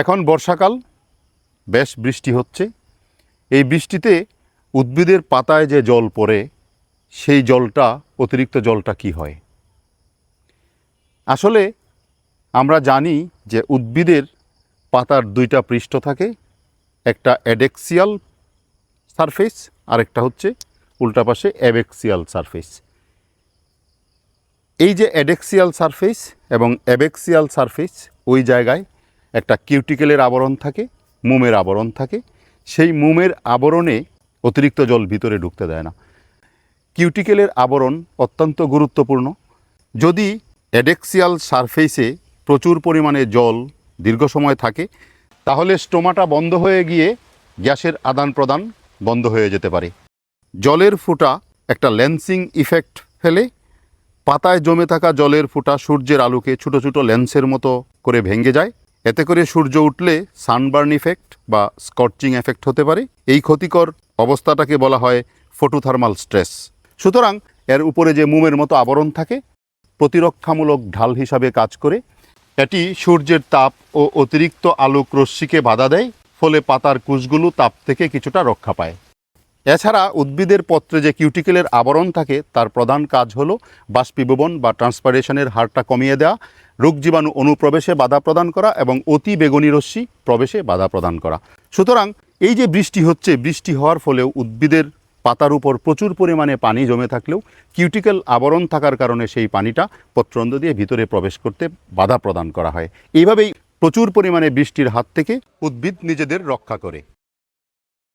এখন বর্ষাকাল, বেশ বৃষ্টি হচ্ছে। এই বৃষ্টিতে উদ্ভিদের পাতায় যে জল পড়ে, সেই জলটা, অতিরিক্ত জলটা কি হয়? আসলে আমরা জানি যে উদ্ভিদের পাতার দুইটা পৃষ্ঠ থাকে, একটা অ্যাডেক্সিয়াল সারফেস আর একটা হচ্ছে উল্টা পাশে অ্যাবেক্সিয়াল সারফেস। এই যে অ্যাডেক্সিয়াল সারফেস এবং অ্যাবেক্সিয়াল সারফেস ওই জায়গায় একটা কিউটিকেলের আবরণ থাকে, মোমের আবরণ থাকে। সেই মোমের আবরণে অতিরিক্ত জল ভিতরে ঢুকতে দেয় না। কিউটিকেলের আবরণ অত্যন্ত গুরুত্বপূর্ণ। যদি অ্যাডেক্সিয়াল সারফেসে প্রচুর পরিমাণে জল দীর্ঘ সময় থাকে, তাহলে স্টোমাটা বন্ধ হয়ে গিয়ে গ্যাসের আদান প্রদান বন্ধ হয়ে যেতে পারে। জলের ফুটা একটা লেন্সিং ইফেক্ট ফেলে, পাতায় জমে থাকা জলের ফুটা সূর্যের আলোকে ছোটো ছোটো লেন্সের মতো করে ভেঙে যায়। এতে করে সূর্য উঠলে সানবার্ন ইফেক্ট বা স্কর্চিং এফেক্ট হতে পারে। এই ক্ষতিকর অবস্থাটাকে বলা হয় ফটোথার্মাল স্ট্রেস সুতরাং এর উপরে যে মোমের মতো আবরণ থাকে, প্রতিরক্ষামূলক ঢাল হিসাবে কাজ করে, এটি সূর্যের তাপ ও অতিরিক্ত আলোক রশ্মিকে বাধা দেয়, ফলে পাতার কুশগুলো তাপ থেকে কিছুটা রক্ষা পায়। এছাড়া উদ্ভিদের পত্রে যে কিউটিকেলের আবরণ থাকে, তার প্রধান কাজ হলো বাষ্পীভবন বা ট্রান্সপারেশনের হারটা কমিয়ে দেওয়া, রোগ জীবাণু অনুপ্রবেশে বাধা প্রদান করা এবং অতি বেগুনি রশ্মি প্রবেশে বাধা প্রদান করা। সুতরাং এই যে বৃষ্টি হচ্ছে, বৃষ্টি হওয়ার ফলেও উদ্ভিদের পাতার উপর প্রচুর পরিমাণে পানি জমে থাকলেও কিউটিকেল আবরণ থাকার কারণে সেই পানিটা পত্রন্দ দিয়ে ভিতরে প্রবেশ করতে বাধা প্রদান করা হয়। এইভাবেই প্রচুর পরিমাণে বৃষ্টির হাত থেকে উদ্ভিদ নিজেদের রক্ষা করে।